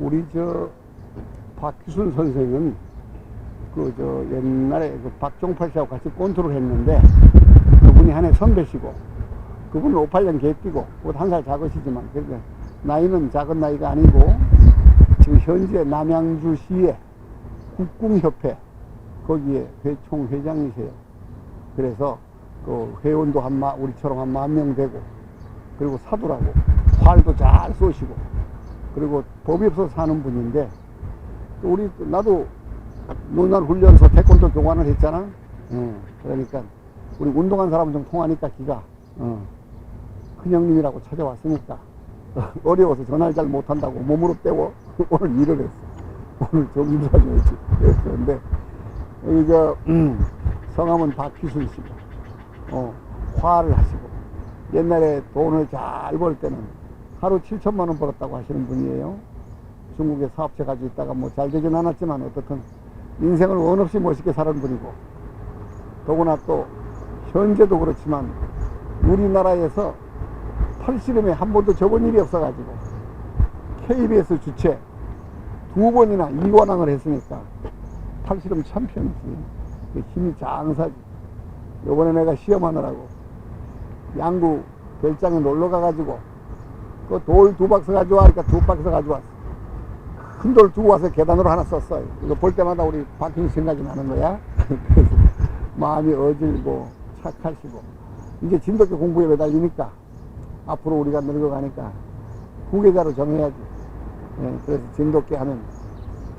우리 저 박기순 선생은 그 저 옛날에 그 박종팔 씨하고 같이 꼰투를 했는데 그분이 한 해 선배시고 그분은 58년 개띠고 한 살 작으시지만 그러니까 나이는 작은 나이가 아니고 지금 현재 남양주시의 국궁협회 거기에 회- 총 회장이세요. 그래서 그 회원도 한 마, 우리처럼 한 만 명 되고 그리고 사두라고 활도 잘 쏘시고 그리고 법이 없어서 사는 분인데 또 우리 나도 문날 훈련소 태권도 교관을 했잖아. 어, 그러니까 우리 운동한 사람은 좀 통하니까 기가 어, 큰 형님이라고 찾아왔으니까 어, 어려워서 전화를 잘 못한다고 몸으로 때워 오늘 일을 했어. 오늘 좀 인사줘야지. 그랬는데 여기 저 음, 성함은 박희순 씨고 어, 화를 하시고 옛날에 돈을 잘 벌 때는 하루 7천만 원 벌었다고 하시는 분이에요. 중국에 사업체 가지고 있다가 뭐 잘 되진 않았지만 어떻든 인생을 원 없이 멋있게 사는 분이고 더구나 또 현재도 그렇지만 우리나라에서 팔씨름에 한 번도 접은 일이 없어가지고 KBS 주최 두 번이나 이관왕을 했으니까 팔씨름 챔피언이지 그 힘이 장사지 요번에 내가 시험하느라고 양구 별장에 놀러 가가지고 그 돌 두 박스 가져와 그러니까 두 박스 가져왔어. 큰 돌 두고 와서 계단으로 하나 썼어요. 이거 볼 때마다 우리 박형수 생각이 나는 거야. 그래서 마음이 어질고 착하시고. 이제 진돗개 공부에 매달리니까 앞으로 우리가 늙어가니까 후계자로 정해야지. 예, 그래서 진돗개 하면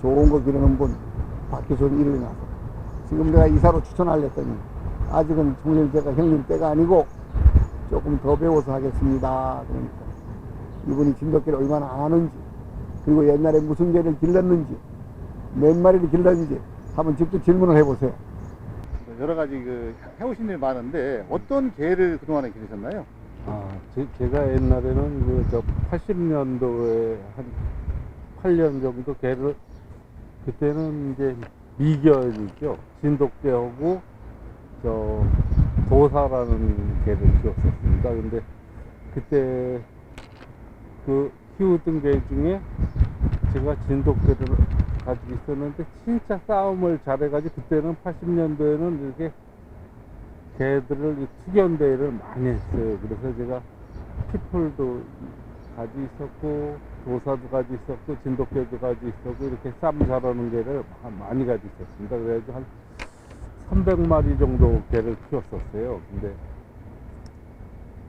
좋은 거 기르는 분 박기순 이름이 나서 지금 내가 이사로 추천하려더니 아직은 총일제가 형님 때가 아니고 조금 더 배워서 하겠습니다. 그러니까 이분이 진돗개를 얼마나 아는지 그리고 옛날에 무슨 개를 길렀는지 몇 마리를 길렀는지 한번 직접 질문을 해보세요 여러 가지 그 해오신 일이 많은데 어떤 개를 그동안에 기르셨나요? 아, 제, 가 옛날에는 그 저 80년도에 한 8년 정도 개를 그때는 이제 미견이죠. 진돗개하고 저 도사라는 개를 키웠었습니다. 근데 그때 그 키우던 개 중에 제가 진돗개를 가지고 있었는데 진짜 싸움을 잘해가지고 그때는 80년도에는 이렇게 개들을 이 투견대회를 많이 했어요. 그래서 제가 피플도 가지고 있었고 도사도 가지고 있었고 진돗개도 가지고 있었고 이렇게 쌈 잘하는 개를 마- 많이 가지고 있었습니다. 그래서 한 300마리 정도 개를 키웠었어요. 근데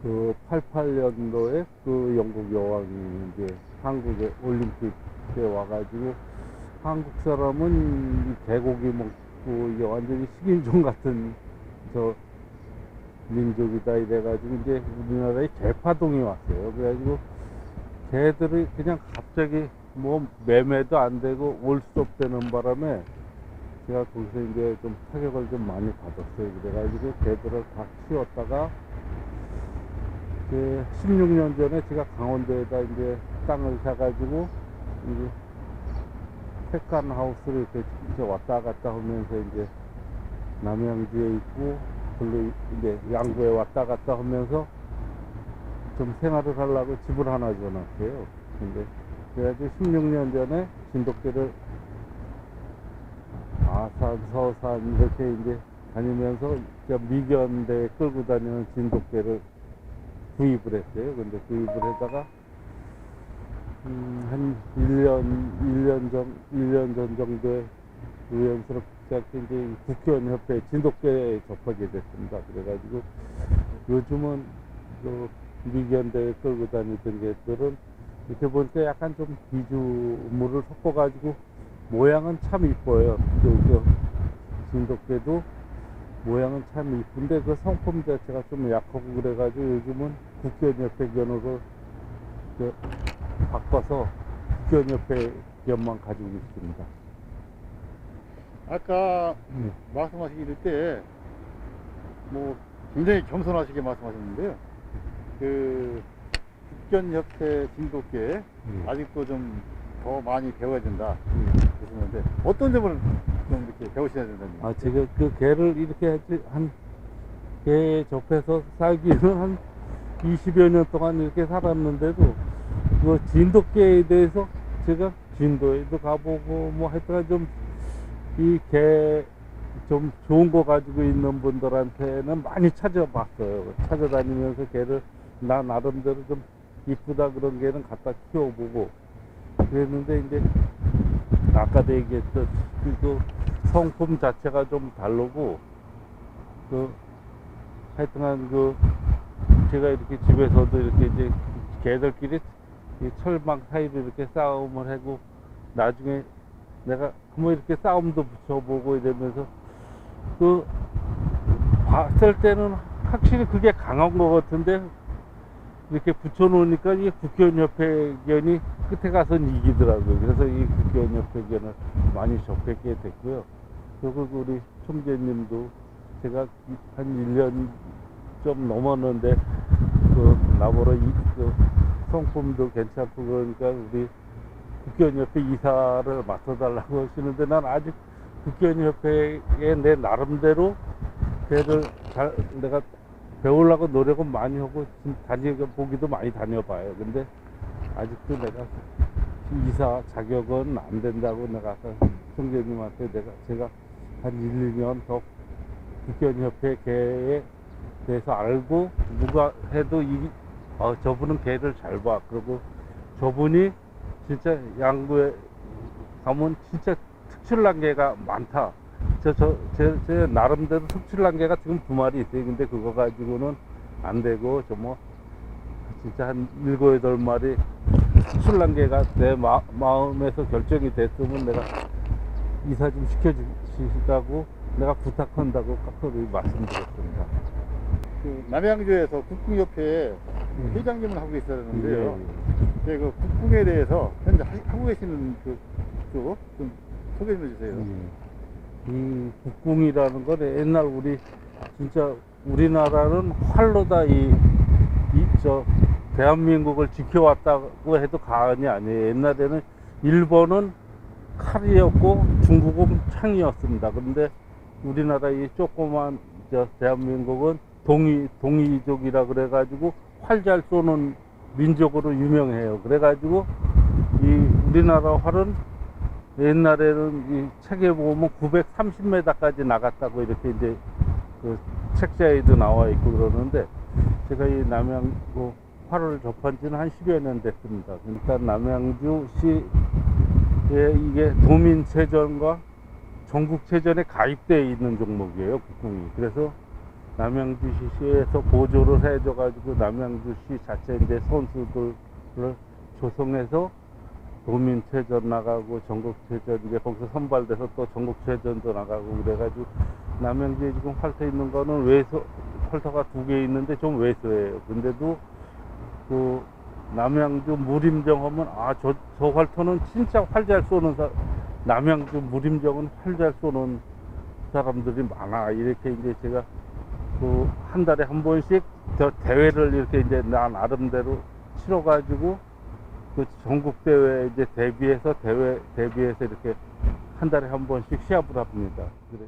그 88년도에 그 영국 여왕이 이제 한국에 올림픽에 와가지고 한국 사람은 이 개고기 먹고 이게 완전히 식인종 같은 저 민족이다 이래가지고 이제 우리나라에 개파동이 왔어요. 그래가지고 개들이 그냥 갑자기 뭐 매매도 안 되고 올 수 없다는 바람에 제가 거기서 이제 좀 타격을 좀 많이 받았어요. 그래가지고 개들을 다 키웠다가 그 16년 전에 제가 강원도에다 이제 땅을 사가지고 이제 택한 하우스를 이렇게 왔다 갔다 하면서 이제 남양주에 있고 별로 이제 양구에 왔다 갔다 하면서 좀 생활을 하려고 집을 하나 지어놨어요. 근데 그래가지고 16년 전에 진돗개를 아산, 서산 이렇게 이제 다니면서 저 미견대 끌고 다니는 진돗개를 구입을 했어요. 근데 구입을 해다가 음, 한 1년, 1년 전, 1년 전 정도에 우연스럽게 이제 국회의원협회 진돗개에 접하게 됐습니다. 그래가지고 요즘은 그 미견대에 끌고 다니던 개들은 이렇게 보니까 약간 좀 비주물을 섞어가지고 모양은 참 이뻐요. 그, 그 진돗개도 모양은 참 이쁜데 그 성품 자체가 좀 약하고 그래가지고 요즘은 국회의원협회 견으로 그 바꿔서 국회의원협회 견만 가지고 있습니다. 아까 네. 말씀하시길 때 뭐 굉장히 겸손하시게 말씀하셨는데요. 그 국견협회 진돗개 음. 아직도 좀 더 많이 배워야 된다 음. 그러시는데 어떤 점을 좀 이렇게 배우셔야 된다는 아, 제가 그 개를 이렇게 한, 개 접해서 살기는 한 20여 년 동안 이렇게 살았는데도, 그 진돗개에 대해서 제가 진도에도 가보고 뭐 하여튼 좀 이 개 좀 좋은 거 가지고 있는 분들한테는 많이 찾아봤어요. 찾아다니면서 개를 나 나름대로 좀 이쁘다 그런 개는 갖다 키워보고 그랬는데 이제 아까도 얘기했던 그 성품 자체가 좀 다르고 그 하여튼간 그 제가 이렇게 집에서도 이렇게 이제 개들끼리 이 철망 사이로 이렇게 싸움을 하고 나중에 내가 뭐 이렇게 싸움도 붙여보고 이러면서 그 봤을 때는 확실히 그게 강한 것 같은데 이렇게 붙여놓으니까 이 국견협회 견이 끝에 가서는 이기더라고요. 그래서 이 국견 협회 견을 많이 접했게 됐고요. 그리고 우리 총재님도 제가 한 1년 좀 넘었는데 그 나보러 이, 그 성품도 괜찮고 그러니까 우리 국견협회 이사를 맡아달라고 하시는데 난 아직 국견협회에 내 나름대로 걔를 잘 내가 배우려고 노력은 많이 하고 지금 다녀 보기도 많이 다녀봐요. 근데 아직도 내가 이사 자격은 안 된다고 내가 아까 총재님한테 내가 제가 한 1, 2년 더 국견협회 개에 대해서 알고 누가 해도 이 어, 저분은 개를 잘 봐. 그리고 저분이 진짜 양구에 가면 진짜 특출난 개가 많다. 저, 저, 제, 제 나름대로 특출난 개가 지금 두 마리 있어요. 근데 그거 가지고는 안 되고, 저 뭐, 진짜 한 일곱, 여덟 마리 특출난 개가 내 마, 마음에서 결정이 됐으면 내가 이사 좀 시켜주시다고 내가 부탁한다고 카톡을 말씀드렸습니다. 그 남양주에서 국궁협회 음. 회장님을 하고 계시는데요. 예, 네, 그 국궁에 대해서 현재 하- 하고 계시는 그쪽좀 소개 좀 해주세요. 예. 이 국궁이라는 건 옛날 우리 진짜 우리나라는 활로 다 이 이저 대한민국을 지켜왔다고 해도 과언이 아니에요. 옛날에는 일본은 칼이었고 중국은 창이었습니다. 그런데 우리나라 이 조그만 저 대한민국은 동이 동이족이라 그래가지고 활 잘 쏘는 민족으로 유명해요. 그래가지고 이 우리나라 활은 옛날에는 이 책에 보면 930m까지 나갔다고 이렇게 이제 그 책자에도 나와 있고 그러는데 제가 이 남양 주 활을 접한 지는 한 10여 년 됐습니다. 그러니까 남양주시에 이게 도민체전과 전국체전에 가입되어 있는 종목이에요, 국궁이. 그래서 남양주시에서 보조를 해줘가지고 남양주시 자체 이제 선수들을 조성해서 도민체전 나가고 전국체전 이제 거기서 선발돼서 또 전국체전도 나가고 그래가지고 남양주에 지금 활터 있는 거는 외소 활터가 두 개 있는데 좀 외소예요. 근데도 그 남양주 무림정 하면 아저 저 활터는 진짜 활잘 쏘는 사 남양주 무림정은 활잘 쏘는 사람들이 많아 이렇게 이제 제가 그 한 달에 한 번씩 저 대회를 이렇게 이제 나 나름대로 치러가지고 그 전국 대회 이제 대비해서 대회 대비해서 이렇게 한 달에 한 번씩 시합을 합니다. 그래.